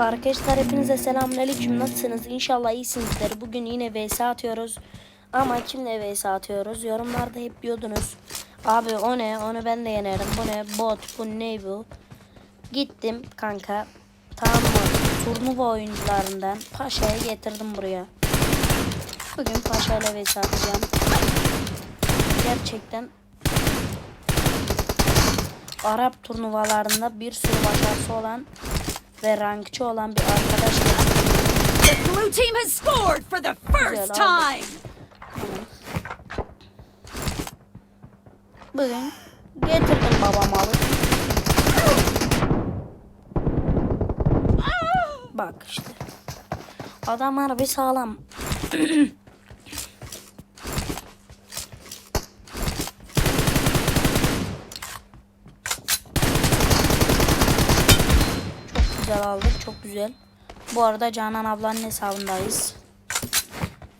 Arkadaşlar hepinize selamünaleyküm. Nasılsınız? İnşallah iyisinizdir. Bugün yine vs atıyoruz. Ama kimle vs atıyoruz? Yorumlarda hep diyordunuz. Abi o ne? Onu ben de yenerim. Bu ne? Bot. Bu ne bu? Gittim kanka. Tamam mı? Turnuva oyuncularından Paşa'yı getirdim buraya. Bugün Paşa ile vs atacağım. Gerçekten Arap turnuvalarında bir sürü başarısı olan ve rankçı olan bir arkadaş The blue team has scored for the first time. Bugün getirdim babam alıp. Bak işte. Adam harbi sağlam. çok güzel aldık. Çok güzel. Bu arada Canan ablanın hesabındayız.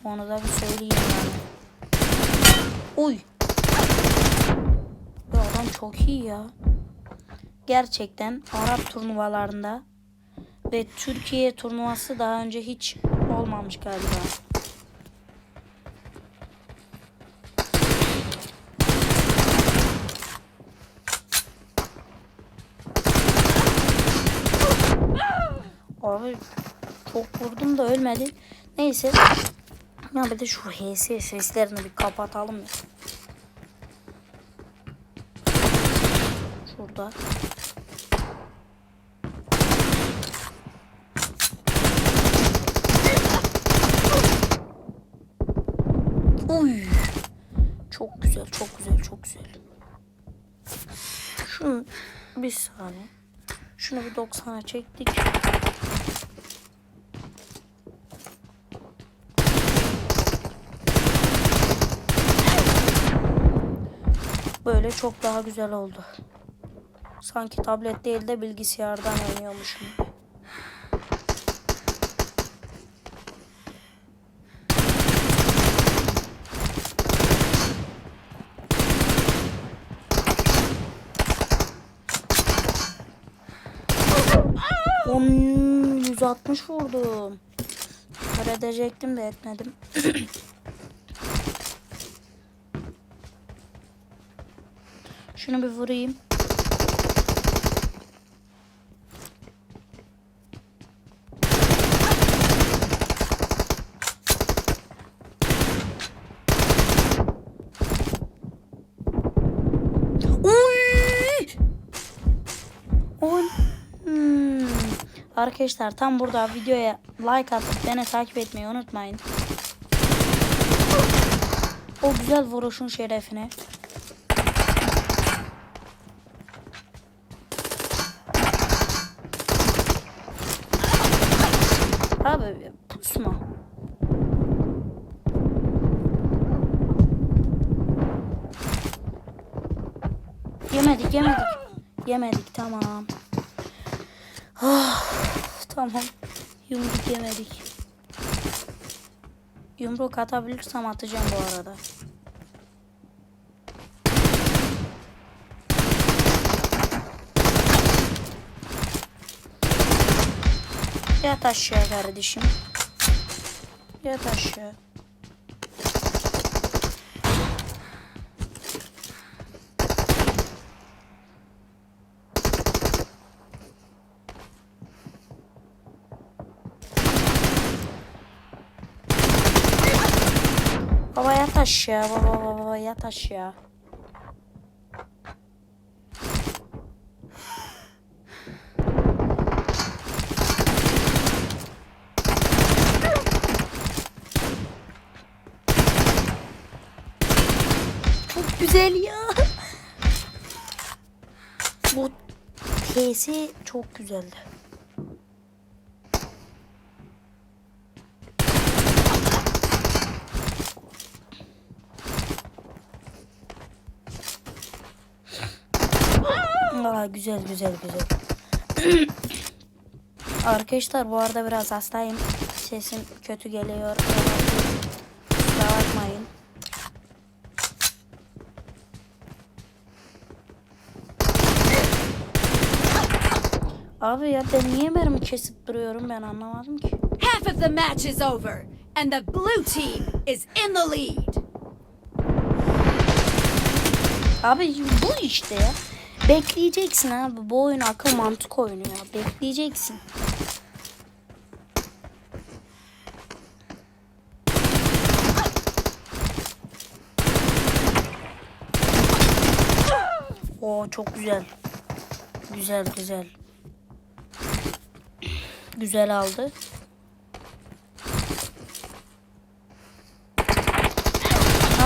Onu da bir söyleyeyim yani. Uy. Bu adam çok iyi ya. Gerçekten Arap turnuvalarında ve Türkiye turnuvası daha önce hiç olmamış galiba. Abi çok vurdum da ölmedi. Neyse. Ya bir de şu HS seslerini bir kapatalım ya. Şurada. Uy. Çok güzel, çok güzel, çok güzel. Şunu bir saniye. Şunu bir 90'a çektik. Böyle çok daha güzel oldu. Sanki tablet değil de bilgisayardan oynuyormuşum. On 160 vurdum. Kör edecektim de etmedim. Şunu bir vurayım. Hmm. Arkadaşlar tam burada videoya like atıp beni takip etmeyi unutmayın. O güzel vuruşun şerefine. Abi pusma. Yemedik yemedik. Yemedik tamam. Ah, tamam. Yumruk yemedik. Yumruk atabilirsem atacağım bu arada. Yat aşağı kardeşim. Yat aşağı. Baba yat aşağı baba baba baba yat aşağı. Çok güzel ya. Bu T'si çok güzeldi. Aa, güzel güzel güzel. Arkadaşlar bu arada biraz hastayım. Sesim kötü geliyor. Kusura bakmayın. Abi ya ben niye mermi kesip duruyorum ben anlamadım ki. Half of the match is over, and the blue team is in the lead. Abi bu işte ya. Bekleyeceksin abi. Bu oyun akıl mantık oyunu ya. Bekleyeceksin. Oo çok güzel. Güzel güzel. Güzel aldı.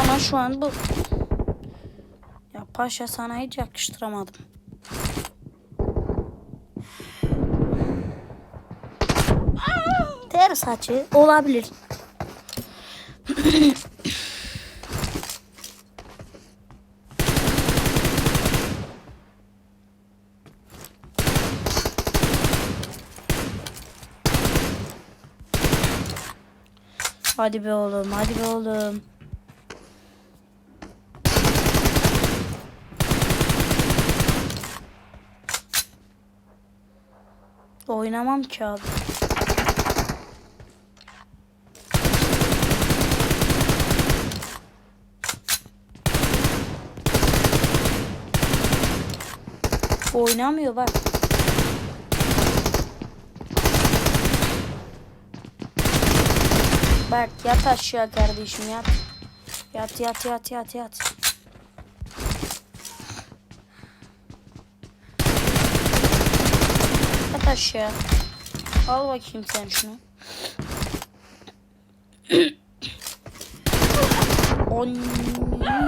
Ama şu an bu ya paşa sana hiç yakıştıramadım. Ters açı olabilir. Hadi be oğlum, hadi be oğlum. Oynamam ki abi. Oynamıyor bak. Bak yat aşağı kardeşim yat. Yat yat yat yat yat. Yat aşağı. Al bakayım sen şunu. On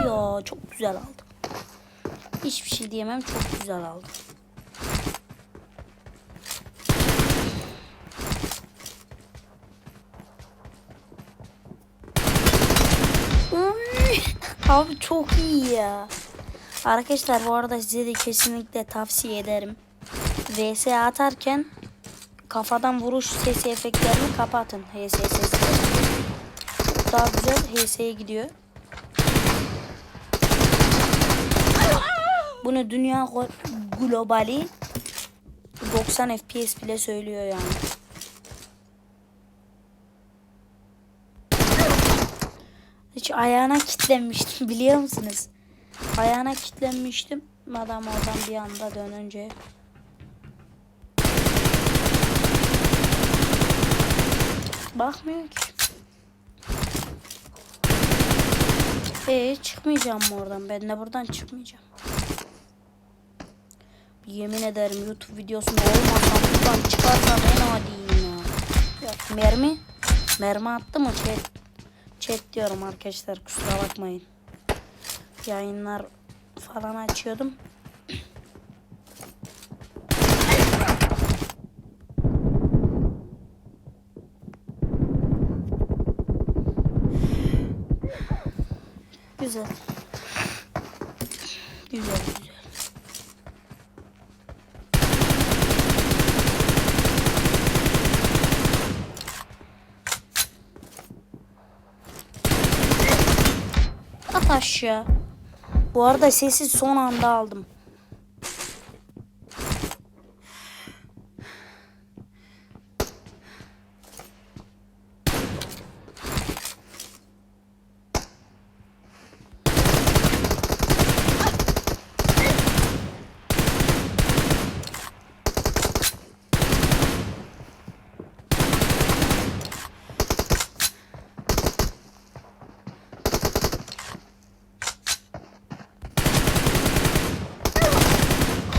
ya çok güzel aldım. Hiçbir şey diyemem çok güzel aldım. Abi çok iyi ya. Arkadaşlar bu arada size de kesinlikle tavsiye ederim. VS atarken kafadan vuruş sesi efektlerini kapatın. HS. Çok daha güzel HS'ye gidiyor. Bunu dünya globali 90 FPS bile söylüyor yani. Hiç ayağına kitlenmiştim biliyor musunuz? Ayağına kitlenmiştim. Adam oradan bir anda dönünce. Bakmıyor ki. Ee çıkmayacağım mı oradan? Ben de buradan çıkmayacağım. Yemin ederim YouTube videosunda olmasam buradan çıkarsam en adiyim ya. Mermi. Mermi attı mı chat? Chat diyorum arkadaşlar kusura bakmayın. Yayınlar falan açıyordum. Güzel. Güzel aşağı. Bu arada sesi son anda aldım.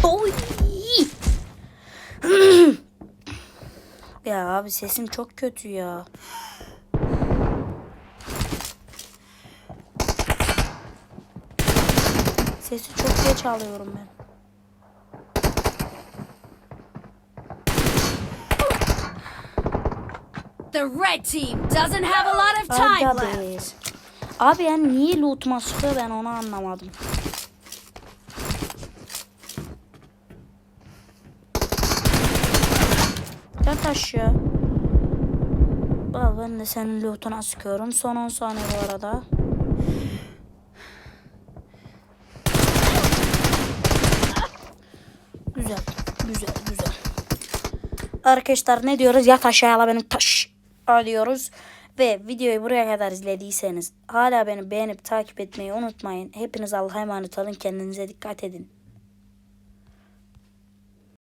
Oy! ya abi sesim çok kötü ya. Sesi çok geç alıyorum ben. The red team doesn't have a lot of time left. Abi yani niye loot'uma sıkıyor ben onu anlamadım. Yat aşağı. Bak ben de senin loot'una sıkıyorum. Son 10 saniye bu arada. Güzel. Güzel güzel. arkadaşlar ne diyoruz? Yat aşağıya beni taş diyoruz. Ve videoyu buraya kadar izlediyseniz hala beni beğenip takip etmeyi unutmayın. Hepiniz Allah'a emanet olun. Kendinize dikkat edin.